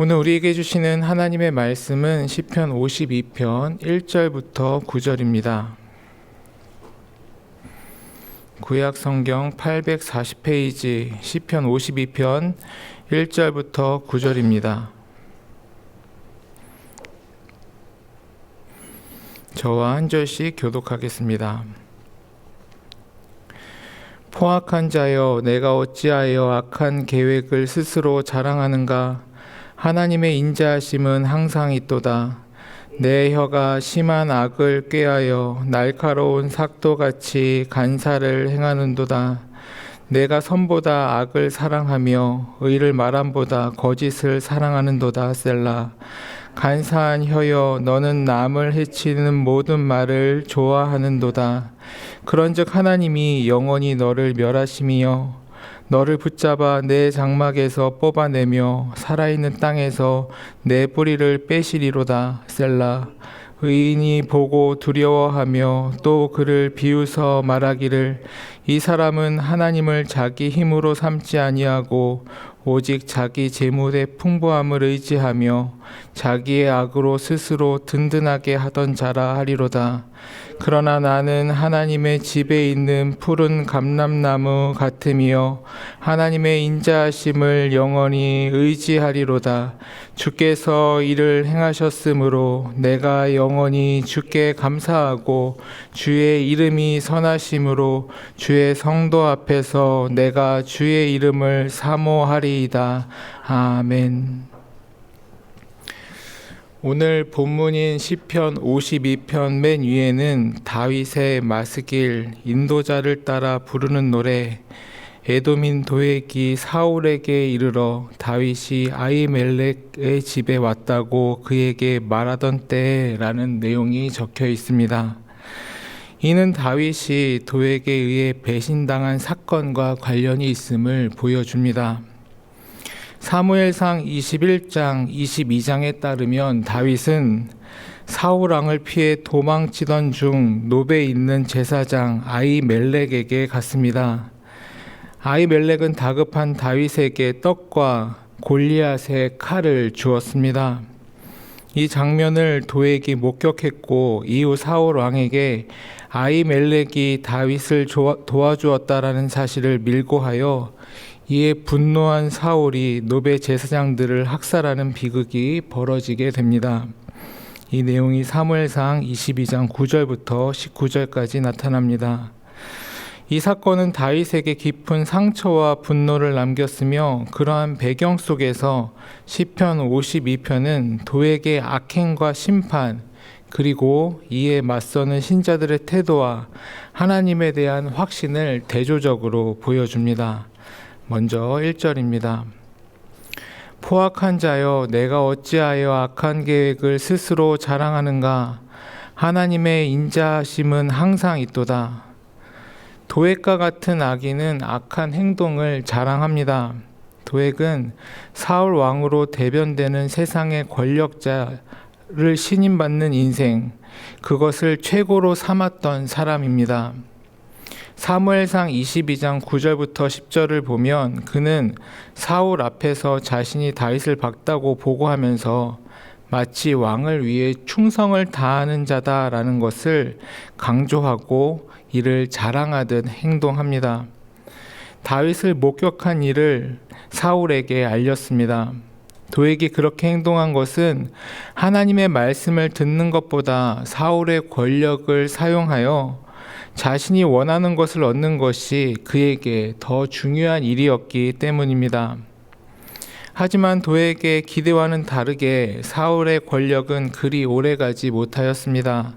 오늘 우리에게 주시는 하나님의 말씀은 시편 52편 1절부터 9절입니다. 구약 성경 840페이지 시편 52편 1절부터 9절입니다. 저와 한 절씩 교독하겠습니다. 포악한 자여 내가 어찌하여 악한 계획을 스스로 자랑하는가 하나님의 인자하심은 항상 있도다. 내 혀가 심한 악을 꾀하여 날카로운 삭도같이 간사를 행하는도다. 내가 선보다 악을 사랑하며 의를 말함보다 거짓을 사랑하는도다 셀라. 간사한 혀여 너는 남을 해치는 모든 말을 좋아하는도다. 그런즉 하나님이 영원히 너를 멸하심이여 너를 붙잡아 내 장막에서 뽑아내며 살아있는 땅에서 내 뿌리를 빼시리로다 셀라 의인이 보고 두려워하며 또 그를 비웃어 말하기를 이 사람은 하나님을 자기 힘으로 삼지 아니하고 오직 자기 재물의 풍부함을 의지하며 자기의 악으로 스스로 든든하게 하던 자라 하리로다. 그러나 나는 하나님의 집에 있는 푸른 감람나무 같으며 하나님의 인자하심을 영원히 의지하리로다. 주께서 이를 행하셨으므로 내가 영원히 주께 감사하고 주의 이름이 선하심으로 주의 성도 앞에서 내가 주의 이름을 사모하리이다. 아멘. 오늘 본문인 시편 52편 맨 위에는 다윗의 마스길 인도자를 따라 부르는 노래 에도민 도액이 사울에게 이르러 다윗이 아이멜렉의 집에 왔다고 그에게 말하던 때라는 내용이 적혀 있습니다. 이는 다윗이 도액에 의해 배신당한 사건과 관련이 있음을 보여줍니다. 사무엘상 21장 22장에 따르면 다윗은 사울 왕을 피해 도망치던 중 노베 있는 제사장 아이멜렉에게 갔습니다. 아이멜렉은 다급한 다윗에게 떡과 골리앗의 칼을 주었습니다. 이 장면을 도액이 목격했고 이후 사울 왕에게 아이멜렉이 다윗을 도와주었다라는 사실을 밀고하여 이에 분노한 사울이 노베 제사장들을 학살하는 비극이 벌어지게 됩니다. 이 내용이 사무엘상 22장 9절부터 19절까지 나타납니다. 이 사건은 다윗에게 깊은 상처와 분노를 남겼으며 그러한 배경 속에서 시편 52편은 도에게 악행과 심판 그리고 이에 맞서는 신자들의 태도와 하나님에 대한 확신을 대조적으로 보여줍니다. 먼저 1절입니다. 포악한 자여 내가 어찌하여 악한 계획을 스스로 자랑하는가 하나님의 인자하심은 항상 있도다. 도액과 같은 악인은 악한 행동을 자랑합니다. 도액은 사울 왕으로 대변되는 세상의 권력자를 신임받는 인생, 그것을 최고로 삼았던 사람입니다. 사무엘상 22장 9절부터 10절을 보면 그는 사울 앞에서 자신이 다윗을 박다고 보고하면서 마치 왕을 위해 충성을 다하는 자다라는 것을 강조하고 이를 자랑하듯 행동합니다. 다윗을 목격한 일을 사울에게 알렸습니다. 도액이 그렇게 행동한 것은 하나님의 말씀을 듣는 것보다 사울의 권력을 사용하여 자신이 원하는 것을 얻는 것이 그에게 더 중요한 일이었기 때문입니다. 하지만 도에게 기대와는 다르게 사울의 권력은 그리 오래가지 못하였습니다.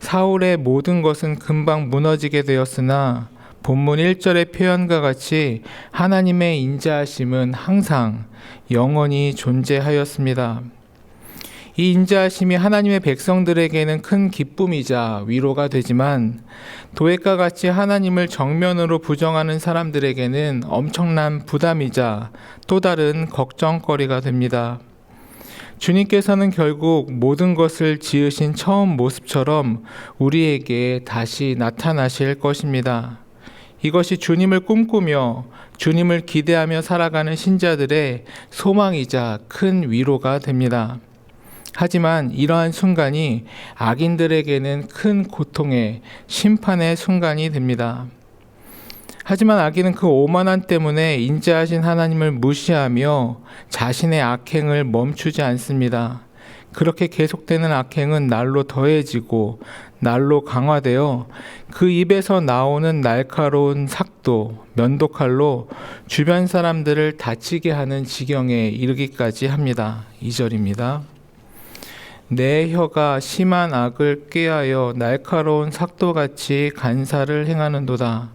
사울의 모든 것은 금방 무너지게 되었으나 본문 1절의 표현과 같이 하나님의 인자하심은 항상 영원히 존재하였습니다. 이 인자하심이 하나님의 백성들에게는 큰 기쁨이자 위로가 되지만 도액과 같이 하나님을 정면으로 부정하는 사람들에게는 엄청난 부담이자 또 다른 걱정거리가 됩니다. 주님께서는 결국 모든 것을 지으신 처음 모습처럼 우리에게 다시 나타나실 것입니다. 이것이 주님을 꿈꾸며 주님을 기대하며 살아가는 신자들의 소망이자 큰 위로가 됩니다. 하지만 이러한 순간이 악인들에게는 큰 고통의 심판의 순간이 됩니다. 하지만 악인은 그 오만함 때문에 인자하신 하나님을 무시하며 자신의 악행을 멈추지 않습니다. 그렇게 계속되는 악행은 날로 더해지고 날로 강화되어 그 입에서 나오는 날카로운 삭도, 면도칼로 주변 사람들을 다치게 하는 지경에 이르기까지 합니다. 2절입니다. 내 혀가 심한 악을 꾀하여 날카로운 삭도같이 간사를 행하는도다.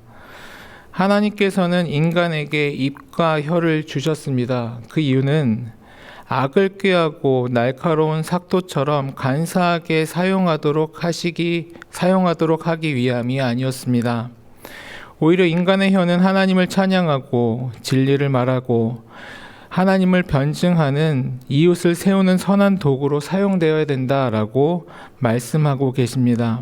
하나님께서는 인간에게 입과 혀를 주셨습니다. 그 이유는 악을 꾀하고 날카로운 삭도처럼 간사하게 사용하도록 하시기 사용하도록 하기 위함이 아니었습니다. 오히려 인간의 혀는 하나님을 찬양하고 진리를 말하고 하나님을 변증하는 이웃을 세우는 선한 도구로 사용되어야 된다라고 말씀하고 계십니다.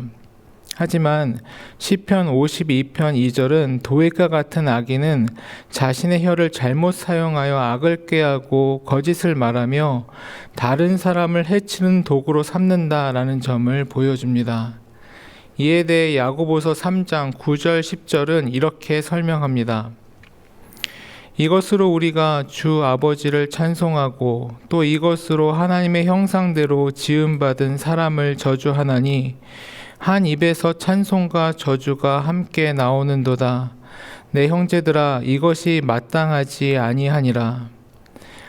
하지만 시편 52편 2절은 도액과 같은 악인은 자신의 혀를 잘못 사용하여 악을 꾀하고 거짓을 말하며 다른 사람을 해치는 도구로 삼는다라는 점을 보여줍니다. 이에 대해 야고보서 3장 9절 10절은 이렇게 설명합니다. 이것으로 우리가 주 아버지를 찬송하고 또 이것으로 하나님의 형상대로 지음받은 사람을 저주하나니 한 입에서 찬송과 저주가 함께 나오는도다. 내 형제들아 이것이 마땅하지 아니하니라.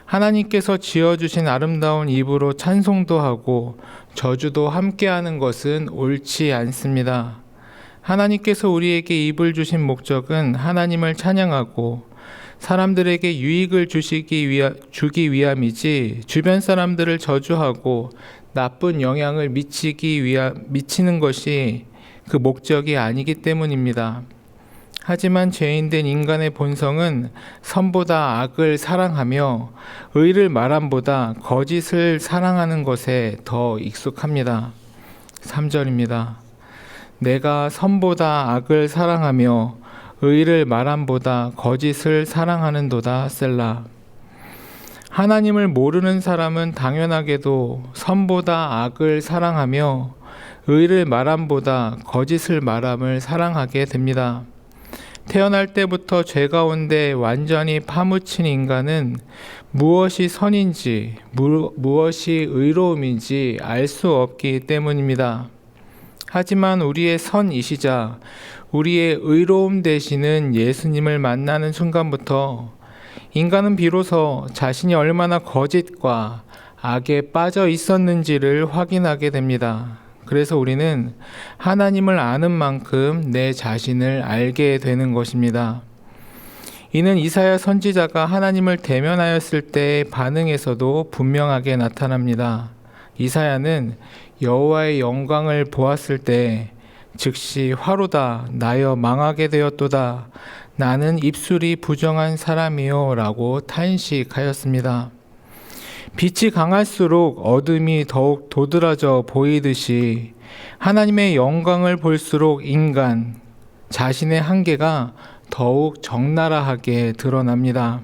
하나님께서 지어주신 아름다운 입으로 찬송도 하고 저주도 함께하는 것은 옳지 않습니다. 하나님께서 우리에게 입을 주신 목적은 하나님을 찬양하고 사람들에게 유익을 주시기 위하, 주기 위함이지 주변 사람들을 저주하고 나쁜 영향을 미치기 위하 미치는 것이 그 목적이 아니기 때문입니다. 하지만 죄인된 인간의 본성은 선보다 악을 사랑하며 의를 말함보다 거짓을 사랑하는 것에 더 익숙합니다. 3절입니다. 내가 선보다 악을 사랑하며 의를 말함보다 거짓을 사랑하는도다 셀라. 하나님을 모르는 사람은 당연하게도 선보다 악을 사랑하며 의를 말함보다 거짓을 말함을 사랑하게 됩니다. 태어날 때부터 죄 가운데 완전히 파묻힌 인간은 무엇이 선인지 무, 무엇이 의로움인지 알 수 없기 때문입니다. 하지만 우리의 선이시자 우리의 의로움 되시는 예수님을 만나는 순간부터 인간은 비로소 자신이 얼마나 거짓과 악에 빠져 있었는지를 확인하게 됩니다. 그래서 우리는 하나님을 아는 만큼 내 자신을 알게 되는 것입니다. 이는 이사야 선지자가 하나님을 대면하였을 때의 반응에서도 분명하게 나타납니다. 이사야는 여호와의 영광을 보았을 때 즉시 화로다 나여 망하게 되었도다 나는 입술이 부정한 사람이요라고 탄식하였습니다. 빛이 강할수록 어둠이 더욱 도드라져 보이듯이 하나님의 영광을 볼수록 인간 자신의 한계가 더욱 적나라하게 드러납니다.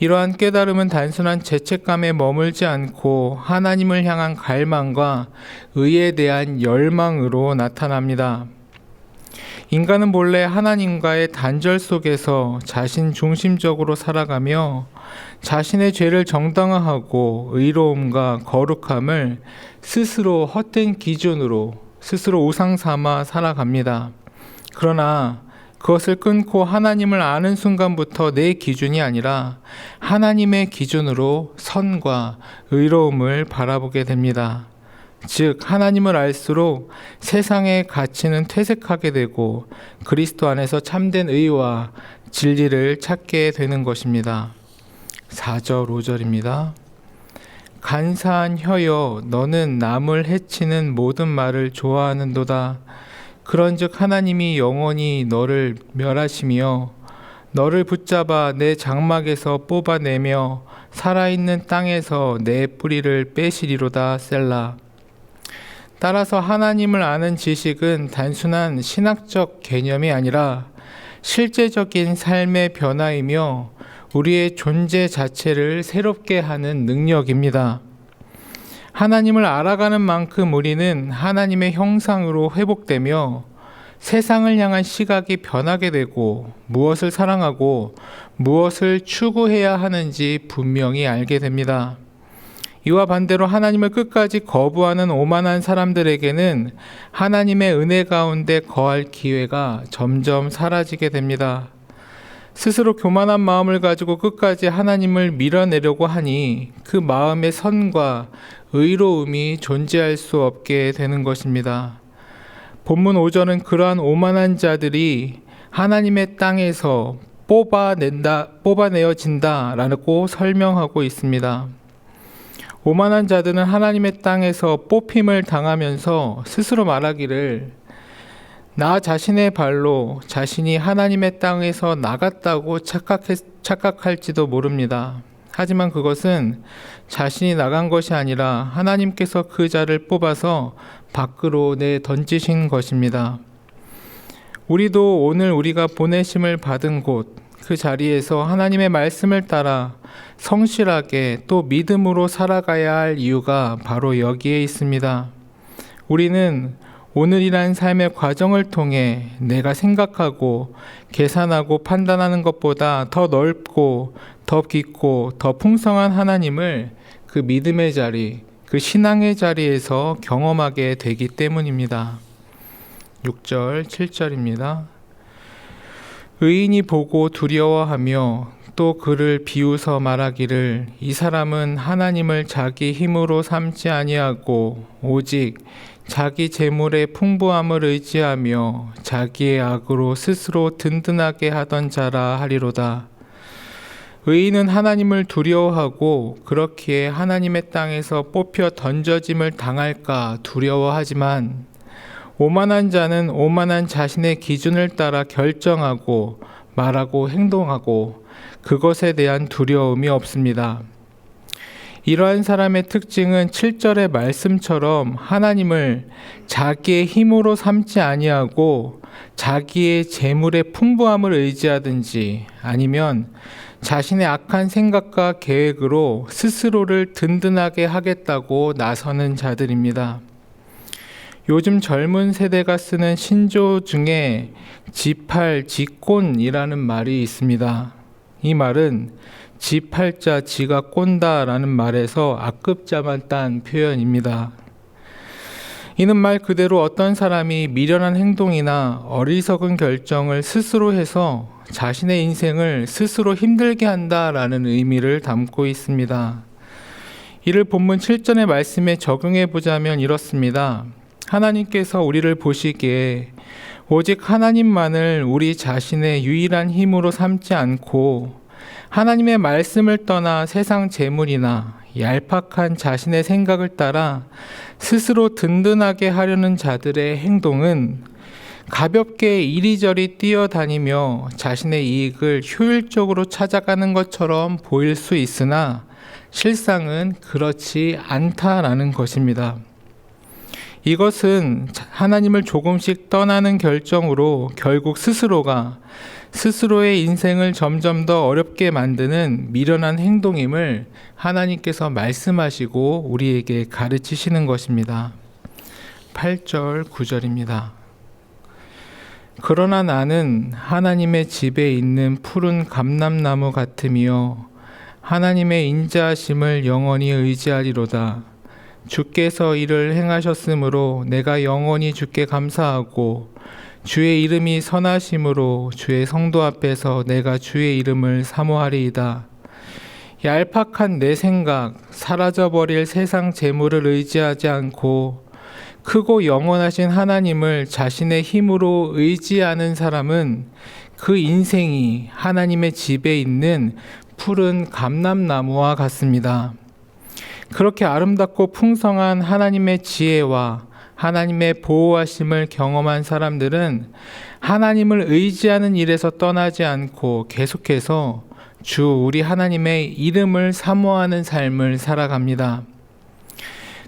이러한 깨달음은 단순한 죄책감에 머물지 않고 하나님을 향한 갈망과 의에 대한 열망으로 나타납니다. 인간은 본래 하나님과의 단절 속에서 자신 중심적으로 살아가며 자신의 죄를 정당화하고 의로움과 거룩함을 스스로 헛된 기준으로 스스로 우상 삼아 살아갑니다. 그러나 그것을 끊고 하나님을 아는 순간부터 내 기준이 아니라 하나님의 기준으로 선과 의로움을 바라보게 됩니다. 즉, 하나님을 알수록 세상의 가치는 퇴색하게 되고 그리스도 안에서 참된 의와 진리를 찾게 되는 것입니다. 4절, 5절입니다. 간사한 혀여, 너는 남을 해치는 모든 말을 좋아하는도다. 그런즉 하나님이 영원히 너를 멸하시며 너를 붙잡아 내 장막에서 뽑아내며 살아있는 땅에서 내 뿌리를 빼시리로다 셀라. 따라서 하나님을 아는 지식은 단순한 신학적 개념이 아니라 실제적인 삶의 변화이며 우리의 존재 자체를 새롭게 하는 능력입니다. 하나님을 알아가는 만큼 우리는 하나님의 형상으로 회복되며 세상을 향한 시각이 변하게 되고 무엇을 사랑하고 무엇을 추구해야 하는지 분명히 알게 됩니다. 이와 반대로 하나님을 끝까지 거부하는 오만한 사람들에게는 하나님의 은혜 가운데 거할 기회가 점점 사라지게 됩니다. 스스로 교만한 마음을 가지고 끝까지 하나님을 밀어내려고 하니 그 마음의 선과 의로움이 존재할 수 없게 되는 것입니다. 본문 5절은 그러한 오만한 자들이 하나님의 땅에서 뽑아낸다, 뽑아내어진다라고 설명하고 있습니다. 오만한 자들은 하나님의 땅에서 뽑힘을 당하면서 스스로 말하기를 나 자신의 발로 자신이 하나님의 땅에서 나갔다고 착각했, 착각할지도 모릅니다. 하지만 그것은 자신이 나간 것이 아니라 하나님께서 그 자를 뽑아서 밖으로 내 던지신 것입니다. 우리도 오늘 우리가 보내심을 받은 곳, 그 자리에서 하나님의 말씀을 따라 성실하게 또 믿음으로 살아가야 할 이유가 바로 여기에 있습니다. 우리는 오늘이란 삶의 과정을 통해 내가 생각하고 계산하고 판단하는 것보다 더 넓고 더 깊고 더 풍성한 하나님을 그 믿음의 자리, 그 신앙의 자리에서 경험하게 되기 때문입니다. 6절, 7절입니다. 의인이 보고 두려워하며 또 그를 비웃어 말하기를 이 사람은 하나님을 자기 힘으로 삼지 아니하고 오직 자기 재물의 풍부함을 의지하며 자기의 악으로 스스로 든든하게 하던 자라 하리로다. 의인은 하나님을 두려워하고 그렇기에 하나님의 땅에서 뽑혀 던져짐을 당할까 두려워하지만 오만한 자는 오만한 자신의 기준을 따라 결정하고 말하고 행동하고 그것에 대한 두려움이 없습니다. 이러한 사람의 특징은 7절의 말씀처럼 하나님을 자기의 힘으로 삼지 아니하고 자기의 재물의 풍부함을 의지하든지 아니면 자신의 악한 생각과 계획으로 스스로를 든든하게 하겠다고 나서는 자들입니다. 요즘 젊은 세대가 쓰는 신조 중에 지팔, 지꼰이라는 말이 있습니다. 이 말은 지팔자 지가 꼰다라는 말에서 악급자만 딴 표현입니다. 이는 말 그대로 어떤 사람이 미련한 행동이나 어리석은 결정을 스스로 해서 자신의 인생을 스스로 힘들게 한다라는 의미를 담고 있습니다. 이를 본문 7절의 말씀에 적용해 보자면 이렇습니다. 하나님께서 우리를 보시기에 오직 하나님만을 우리 자신의 유일한 힘으로 삼지 않고 하나님의 말씀을 떠나 세상 재물이나 얄팍한 자신의 생각을 따라 스스로 든든하게 하려는 자들의 행동은 가볍게 이리저리 뛰어다니며 자신의 이익을 효율적으로 찾아가는 것처럼 보일 수 있으나 실상은 그렇지 않다라는 것입니다. 이것은 하나님을 조금씩 떠나는 결정으로 결국 스스로가 스스로의 인생을 점점 더 어렵게 만드는 미련한 행동임을 하나님께서 말씀하시고 우리에게 가르치시는 것입니다. 8절, 9절입니다. 그러나 나는 하나님의 집에 있는 푸른 감람나무 같으며 하나님의 인자하심을 영원히 의지하리로다. 주께서 이를 행하셨으므로 내가 영원히 주께 감사하고 주의 이름이 선하심으로 주의 성도 앞에서 내가 주의 이름을 사모하리이다. 얄팍한 내 생각, 사라져버릴 세상 재물을 의지하지 않고 크고 영원하신 하나님을 자신의 힘으로 의지하는 사람은 그 인생이 하나님의 집에 있는 푸른 감람나무와 같습니다. 그렇게 아름답고 풍성한 하나님의 지혜와 하나님의 보호하심을 경험한 사람들은 하나님을 의지하는 일에서 떠나지 않고 계속해서 주 우리 하나님의 이름을 사모하는 삶을 살아갑니다.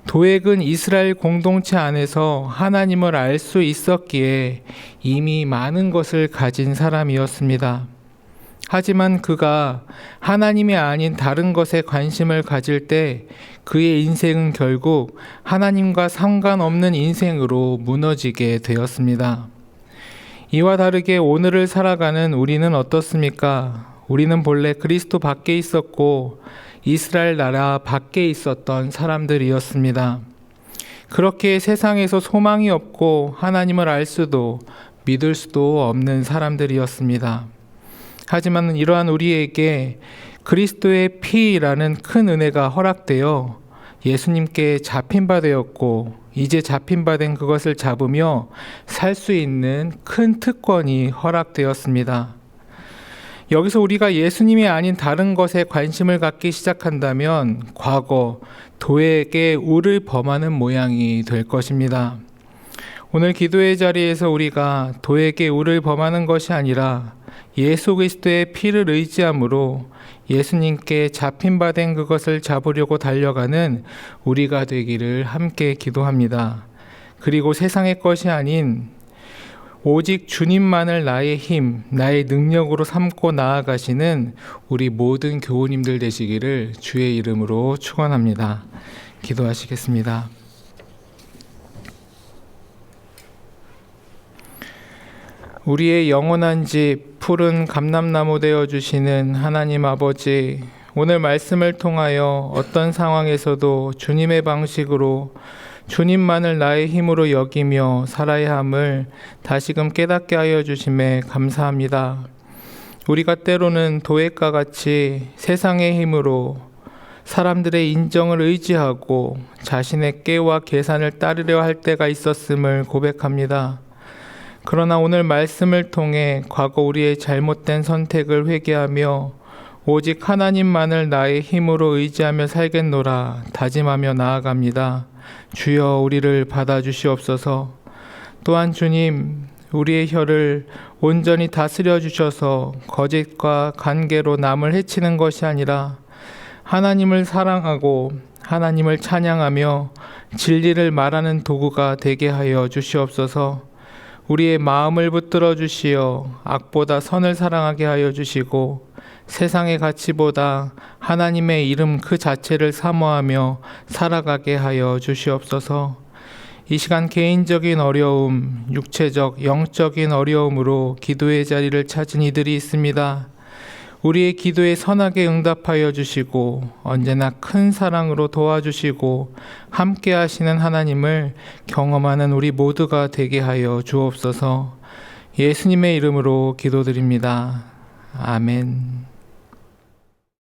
도액은 이스라엘 공동체 안에서 하나님을 알 수 있었기에 이미 많은 것을 가진 사람이었습니다. 하지만 그가 하나님이 아닌 다른 것에 관심을 가질 때 그의 인생은 결국 하나님과 상관없는 인생으로 무너지게 되었습니다. 이와 다르게 오늘을 살아가는 우리는 어떻습니까? 우리는 본래 그리스도 밖에 있었고 이스라엘 나라 밖에 있었던 사람들이었습니다. 그렇게 세상에서 소망이 없고 하나님을 알 수도 믿을 수도 없는 사람들이었습니다. 하지만 이러한 우리에게 그리스도의 피라는 큰 은혜가 허락되어 예수님께 잡힌 바 되었고 이제 잡힌 바 된 그것을 잡으며 살 수 있는 큰 특권이 허락되었습니다. 여기서 우리가 예수님이 아닌 다른 것에 관심을 갖기 시작한다면 과거 도에게 우를 범하는 모양이 될 것입니다. 오늘 기도의 자리에서 우리가 도에게 우를 범하는 것이 아니라 예수 그리스도의 피를 의지함으로 예수님께 잡힌 바 된 그것을 잡으려고 달려가는 우리가 되기를 함께 기도합니다. 그리고 세상의 것이 아닌 오직 주님만을 나의 힘, 나의 능력으로 삼고 나아가시는 우리 모든 교우님들 되시기를 주의 이름으로 축원합니다. 기도하시겠습니다. 우리의 영원한 집 푸른 감람나무 되어 주시는 하나님 아버지 오늘 말씀을 통하여 어떤 상황에서도 주님의 방식으로 주님만을 나의 힘으로 여기며 살아야 함을 다시금 깨닫게 하여 주심에 감사합니다. 우리가 때로는 도액과 같이 세상의 힘으로 사람들의 인정을 의지하고 자신의 깨와 계산을 따르려 할 때가 있었음을 고백합니다. 그러나 오늘 말씀을 통해 과거 우리의 잘못된 선택을 회개하며 오직 하나님만을 나의 힘으로 의지하며 살겠노라 다짐하며 나아갑니다. 주여 우리를 받아주시옵소서. 또한 주님, 우리의 혀를 온전히 다스려 주셔서 거짓과 관계로 남을 해치는 것이 아니라 하나님을 사랑하고 하나님을 찬양하며 진리를 말하는 도구가 되게 하여 주시옵소서. 우리의 마음을 붙들어 주시어 악보다 선을 사랑하게 하여 주시고 세상의 가치보다 하나님의 이름 그 자체를 사모하며 살아가게 하여 주시옵소서. 이 시간 개인적인 어려움, 육체적, 영적인 어려움으로 기도의 자리를 찾은 이들이 있습니다. 우리의 기도에 선하게 응답하여 주시고 언제나 큰 사랑으로 도와주시고 함께 하시는 하나님을 경험하는 우리 모두가 되게 하여 주옵소서 예수님의 이름으로 기도드립니다. 아멘.